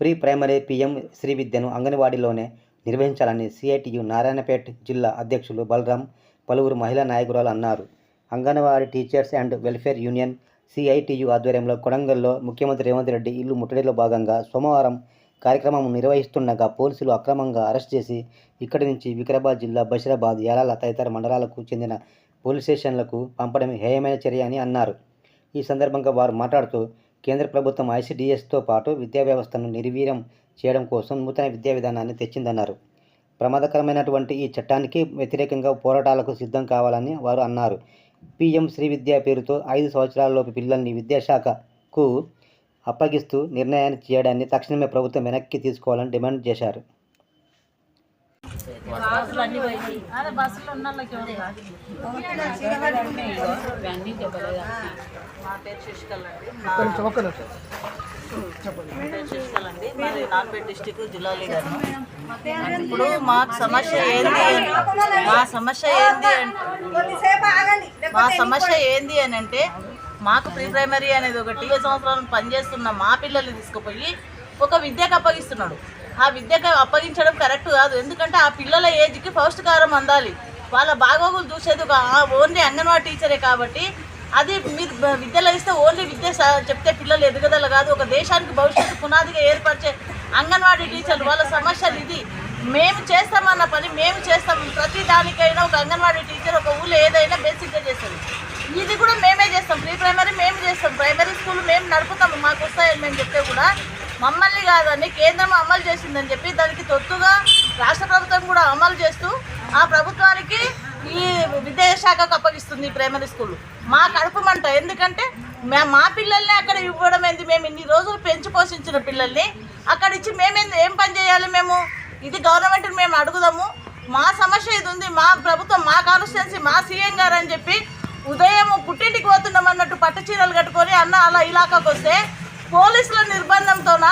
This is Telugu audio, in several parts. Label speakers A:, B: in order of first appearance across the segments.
A: ప్రీ ప్రైమరీ పీఎం శ్రీ విద్యను అంగన్వాడీలోనే నిర్వహించాలని సిఐటియు నారాయణపేట్ జిల్లా అధ్యక్షులు బలరాం పలువురు మహిళా నాయకురాలు అన్నారు. Anganwadi teachers and welfare union CITU ఆధ్వర్యంలో కొడంగల్లో ముఖ్యమంత్రి రేవంత్ రెడ్డి ఇల్లు ముట్టడిలో భాగంగా సోమవారం కార్యక్రమం నిర్వహిస్తుండగా పోలీసులు అక్రమంగా అరెస్ట్ చేసి ఇక్కడి నుంచి వికారాబాద్ జిల్లా బషీరాబాద్ యాలాల తదితర మండలాలకు చెందిన పోలీస్ స్టేషన్లకు పంపడం హేయమైన చర్య అని అన్నారు. ఈ సందర్భంగా వారు మాట్లాడుతూ కేంద్ర ప్రభుత్వం ఐసిడిఎస్తో పాటు విద్యా వ్యవస్థను నిర్వీర్యం చేయడం కోసం నూతన విద్యా విధానాన్ని తెచ్చిందన్నారు. ప్రమాదకరమైనటువంటి ఈ చట్టానికి వ్యతిరేకంగా పోరాటాలకు సిద్ధం కావాలని వారు అన్నారు. పిఎం శ్రీ విద్యా పేరుతో ఐదు సంవత్సరాలలోపు పిల్లల్ని విద్యాశాఖకు అప్పగిస్తూ నిర్ణయాన్ని చేయడాన్ని తక్షణమే ప్రభుత్వం వెనక్కి తీసుకోవాలని డిమాండ్ చేశారు.
B: బస్సులు అన్ని పోయి అదే బస్సులో ఉన్న
C: నా పేరు మరి డిస్టిక్ లీడర్. ఇప్పుడు మాకు సమస్య ఏంది మా సమస్య ఏంది అంటే మా సమస్య ఏంది అని అంటే మాకు ప్రీ ప్రైమరీ అనేది ఒకటి సంవత్సరాలు పనిచేస్తున్న మా పిల్లల్ని తీసుకుపోయి ఒక విద్యకు అప్పగిస్తున్నాడు. ఆ విద్యకు అప్పగించడం కరెక్ట్ కాదు. ఎందుకంటే ఆ పిల్లల ఏజ్కి పౌష్టికారం అందాలి. వాళ్ళ బాగోగులు చూసేది ఒక ఓన్లీ అంగన్వాడీ టీచరే కాబట్టి అది మీరు విద్యలో ఇస్తే ఓన్లీ విద్య చెప్తే పిల్లలు ఎదుగుదల కాదు. ఒక దేశానికి భవిష్యత్తు పునాదిగా ఏర్పరిచే అంగన్వాడీ టీచర్లు వాళ్ళ సమస్యలు ఇది. మేము చేస్తామన్న పని మేము చేస్తాం. ప్రతి దానికైనా ఒక అంగన్వాడీ టీచర్ ఒక ఊళ్ళో ఏదైనా బేసిక్గా చేస్తుంది. ఇది కూడా మేమే చేస్తాం. ప్రీ ప్రైమరీ మేము చేస్తాం. ప్రైమరీ స్కూల్ మేము నడుపుతాము మాకు వస్తాయని మేము చెప్తే కూడా మమ్మల్ని కాదని కేంద్రం అమలు చేసిందని చెప్పి దానికి తొత్తుగా రాష్ట్ర ప్రభుత్వం కూడా అమలు చేస్తూ ఆ ప్రభుత్వానికి ఈ విద్యాశాఖకు అప్పగిస్తుంది ప్రైమరీ స్కూల్. మా కడుపుమంట ఎందుకంటే మే- మా పిల్లల్ని అక్కడ ఇవ్వడం ఏంది? మేము ఇన్ని రోజులు పెంచి పోషించిన పిల్లల్ని అక్కడ ఇచ్చి మేమేం ఏం పని చేయాలి మేము? ఇది గవర్నమెంట్ని మేము అడుగుదాము. మా సమస్య ఇది ఉంది. మా ప్రభుత్వం మా కాన్స్టిట్యున్సీ మా సీఎం గారు అని చెప్పి ఉదయం పుట్టింటికి పోతున్నాం అన్నట్టు పట్టు చీరలు కట్టుకొని అన్న అలా ఇలాకాకు వస్తే పోలీసుల నిర్బంధంతోన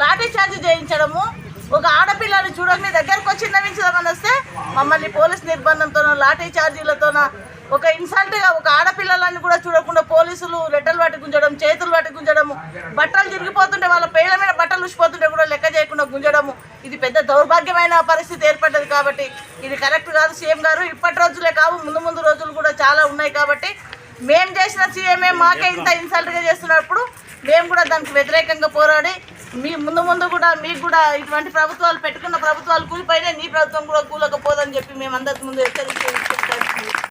C: లాఠీ చార్జ్ చేయించడము? ఒక ఆడపిల్లని చూడండి దగ్గరకు వచ్చి నవ్వించదామని వస్తే మమ్మల్ని పోలీస్ నిర్బంధంతోన లాఠీ ఛార్జీలతోన ఒక ఇన్సల్ట్గా ఒక ఆడపిల్లలని కూడా చూడకుండా పోలీసులు రెట్టలు వాటి గుంజడం చేతులు వాటి గుంజడము బట్టలు తిరిగిపోతుంటే వాళ్ళ పేర్ల మీద బట్టలు ఉసిపోతుంటే కూడా లెక్క చేయకుండా గుంజడము. ఇది పెద్ద దౌర్భాగ్యమైన పరిస్థితి ఏర్పడ్డది కాబట్టి ఇది కరెక్ట్ కాదు సీఎం గారు. ఇప్పటి రోజులే కావు ముందు ముందు రోజులు కూడా చాలా ఉన్నాయి కాబట్టి మేము చేసిన సీఎంఏ మాకే ఇంత ఇన్సల్ట్గా చేస్తున్నప్పుడు మేము కూడా దానికి వ్యతిరేకంగా పోరాడి మీ ముందు ముందు కూడా మీకు కూడా ఇటువంటి ప్రభుత్వాలు పెట్టుకున్న ప్రభుత్వాలు కూలిపోయినా నీ ప్రభుత్వం కూడా కూలకపోదని చెప్పి మేము అందరి ముందు హెచ్చరించి